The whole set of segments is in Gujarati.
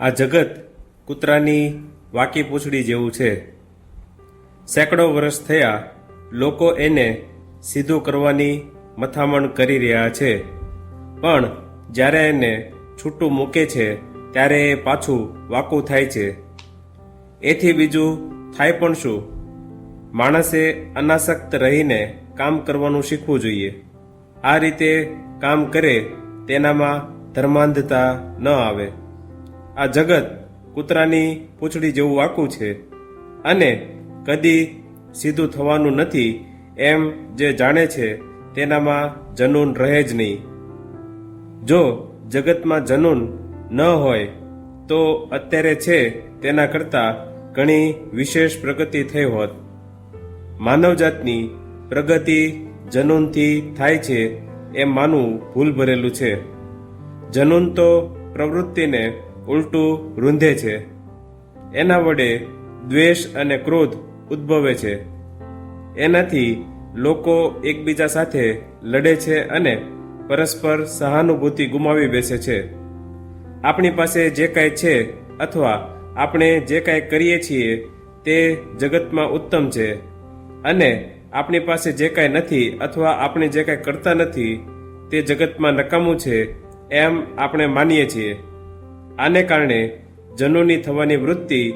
આ જગત કૂતરાની વાકી પૂંછડી જેવું છે. સેંકડો વર્ષ થયા લોકો એને સીધું કરવાની મથામણ કરી રહ્યા છે. પણ જ્યારે એને છૂટું મૂકે છે, ત્યારે એ પાછું વાકું થાય છે. એથી બીજું થાય પણ શું? માણસે અનાસક્ત રહીને કામ કરવાનું શીખવું જોઈએ. આ રીતે કામ કરે તેનામાં ધર્માંધતા ન આવે. આ જગત કૂતરાની પૂંછડી જેવું વાંકું છે અને કદી સીધું થવાનું નથી એમ જે જાણે છે તેનામાં જનૂન રહે જ નહીં. જો જગતમાં જનૂન ન હોય, તો અત્યારે છે તેના કરતાં ઘણી વિશેષ પ્રગતિ થઈ હોત. માનવજાતની પ્રગતિ જનૂનથી થાય છે એમ માનવું ભૂલ ભરેલું છે. જનૂન તો પ્રવૃત્તિને ઉલટું રૂંધે છે. એના વડે દ્વેષ અને ક્રોધ ઉદ્ભવે છે. એનાથી લોકો એકબીજા સાથે લડે છે અને પરસ્પર સહાનુભૂતિ ગુમાવી બેસે છે. આપણી પાસે જે કાંઈ છે અથવા આપણે જે કાંઈ કરીએ છીએ તે જગતમાં ઉત્તમ છે. અને આપણી પાસે જે કાંઈ નથી અથવા આપણે જે કાંઈ કરતા નથી તે જગતમાં નકામું છે એમ આપણે માનીએ છીએ. આને કારણે જનોની થવાની વૃત્તિ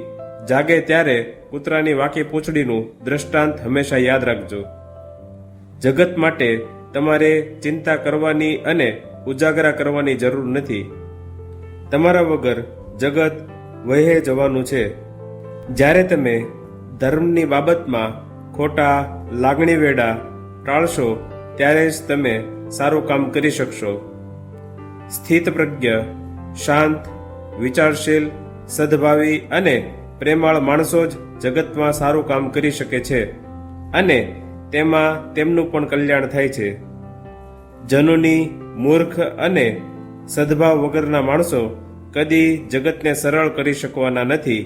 જાગે ત્યારે કૂતરાની વાકી પૂંછડીનું દ્રષ્ટાંત હંમેશા યાદ રાખજો. જગત માટે તમારે ચિંતા કરવાની અને ઉજાગરા કરવાની જરૂર નથી. તમારા વગર જગત વહે જવાનું છે. જ્યારે તમે ધર્મની બાબતમાં ખોટા લાગણી વેડા ટાળશો, ત્યારે જ તમે સારું કામ કરી શકશો. સ્થિત પ્રજ્ઞ શાંત વિચારશીલ, સદભાવી અને પ્રેમાળ માણસો જ જગતમાં સારું કામ કરી શકે છે અને તેમાં તેમનું પણ કલ્યાણ થાય છે. જનુની મૂર્ખ અને સદભાવ વગરના માણસો કદી જગતને સરળ કરી શકવાના નથી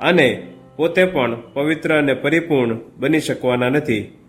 અને પોતે પણ પવિત્ર અને પરિપૂર્ણ બની શકવાના નથી.